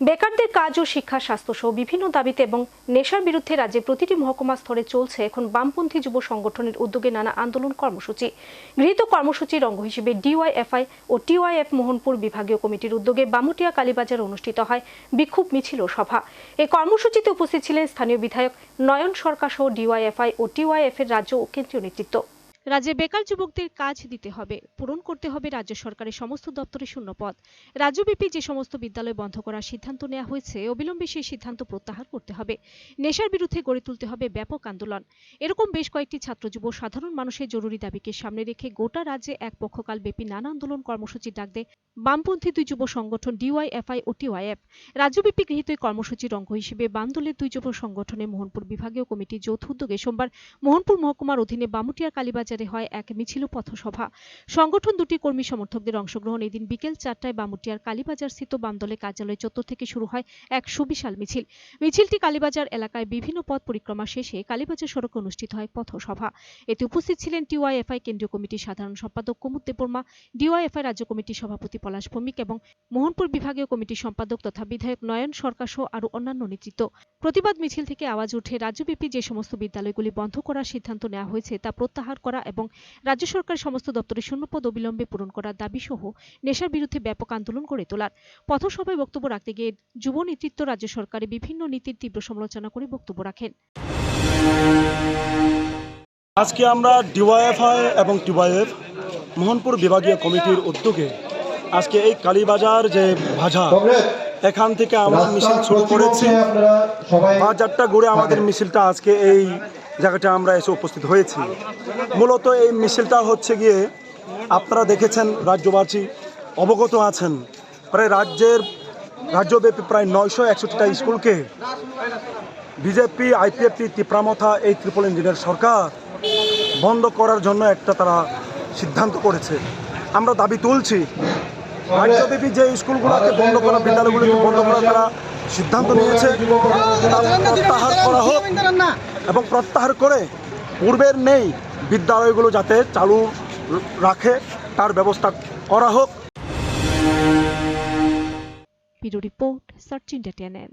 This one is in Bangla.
বেকারদের কাজ ও শিক্ষা স্বাস্থ্য সহ বিভিন্ন দাবিতে এবং নেশার বিরুদ্ধে রাজ্যে প্রতিটি মহকুমা স্তরে চলছে এখন বামপন্থী যুব সংগঠনের উদ্যোগে নানা আন্দোলন কর্মসূচি। গৃহীত কর্মসূচির অঙ্গ হিসেবে ডিওয়াইএফআই ও টিওয়াইএফ মোহনপুর বিভাগীয় কমিটির উদ্যোগে বামুটিয়া কালীবাজার অনুষ্ঠিত হয় বিক্ষোভ মিছিল ও সভা। এই কর্মসূচিতে উপস্থিত ছিলেন স্থানীয় বিধায়ক নয়ন সরকার সহ ডিওয়াইএফআই ও টিওয়াইএফ এর রাজ্য ও কেন্দ্রীয় নেতৃত্ব। রাজ্যে বেকার যুবকদের কাজ দিতে হবে, পূরণ করতে হবে রাজ্য সরকারের সমস্ত দপ্তরে শূন্য পদ রাজ্যব্যাপী যে সমস্ত বিদ্যালয় বন্ধ করার সিদ্ধান্ত নেওয়া হয়েছে, অবিলম্বে সেই সিদ্ধান্ত প্রত্যাহার করতে হবে। নেশার বিরুদ্ধে গড়ে তুলতে হবে ব্যাপক আন্দোলন। এরকম বেশ কয়েকটি ছাত্র যুব সাধারণ মানুষের জরুরি দাবিকে সামনে রেখে গোটা রাজ্যে এক পক্ষকাল ব্যাপী নানা আন্দোলন কর্মসূচি ডাক দেয় বামপন্থী দুই যুব সংগঠন ডিওয়াইএফআই ও টিওয়াইএফ রাজ্যব্যাপী গৃহীত এই কর্মসূচির অঙ্গ হিসেবে বামদলের দুই যুব সংগঠনের মোহনপুর বিভাগীয় কমিটির যৌথ উদ্যোগে সোমবার মোহনপুর মহকুমার অধীনে বামুটিয়ার কালীবাজারে হয় এক মিছিল পথসভা। সংগঠন দুটি কর্মী সমর্থকদের অংশগ্রহণ এদিন বিকেল চারটায় বামুটিয়ার কালীবাজার স্থিত বামদলের কার্যালয় চত্বর থেকে শুরু হয় এক সুবিশাল মিছিল। মিছিলটি কালীবাজার এলাকায় বিভিন্ন পথ পরিক্রমা শেষে কালীবাজার সড়কে অনুষ্ঠিত হয় পথসভা। এতে উপস্থিত ছিলেন টিওয়াইএফআই কেন্দ্রীয় কমিটির সাধারণ সম্পাদক কুমুদ দেববর্মা, ডিওয়াইএফআই রাজ্য কমিটির সভাপতি পলাশ ভৌমিক এবং মোহনপুর বিভাগীয় কমিটির সম্পাদক তথা বিধায়ক নয়ন সরকার সহ আরও অন্যান্য নেতৃত্ব। প্রতিবাদ মিছিল থেকে আওয়াজ উঠে রাজ্যব্যাপী যে সমস্ত বিদ্যালয়গুলি বন্ধ করার সিদ্ধান্ত নেওয়া হয়েছে তা প্রত্যাহার করা এবং রাজ্য সরকার সমস্ত দপ্তরে শূন্যপদ অবিলম্বে পূরণ করার দাবি সহ নেশার বিরুদ্ধে ব্যাপক আন্দোলন গড়ে তোলার। পথসভায় বক্তব্য রাখতে গিয়ে যুব নেতৃত্ব রাজ্য সরকারের বিভিন্ন নীতির তীব্র সমালোচনা করে বক্তব্য রাখেন। আজকে আমরা ডিওয়াইএফআই এবং টিওয়াইএফ, মোহনপুর বিভাগীয় কমিটির উদ্যোগে আজকে এই কালীবাজার যে বাজার এখান থেকে আমরা মিছিল শুরু করেছি। বাজারটা ঘুরে আমাদের মিছিলটা আজকে এই জায়গাটা আমরা এসে উপস্থিত হয়েছি। মূলত এই মিছিলটা হচ্ছে গিয়ে আপনারা দেখেছেন রাজ্যবাসী অবগত আছেন। প্রায় রাজ্যের রাজ্যব্যাপী প্রায় নয়শো একষট্টিটা স্কুলকে বিজেপি আইপিএফটি তিপ্রামথা এই ত্রিপল ইঞ্জিনের সরকার বন্ধ করার জন্য একটা তারা সিদ্ধান্ত করেছে। আমরা দাবি তুলছি রাজ্যব্যাপী যে স্কুলগুলোকে বন্ধ করা, বিদ্যালয়গুলোকে বন্ধ করা তারা সিদ্ধান্ত নিয়েছে প্রত্যাহার করা হোক এবং প্রত্যাহার করে পূর্বের নেই বিদ্যালয়গুলো যাতে চালু রাখে, তার ব্যবস্থা করা হোক। Report Sachin TNN.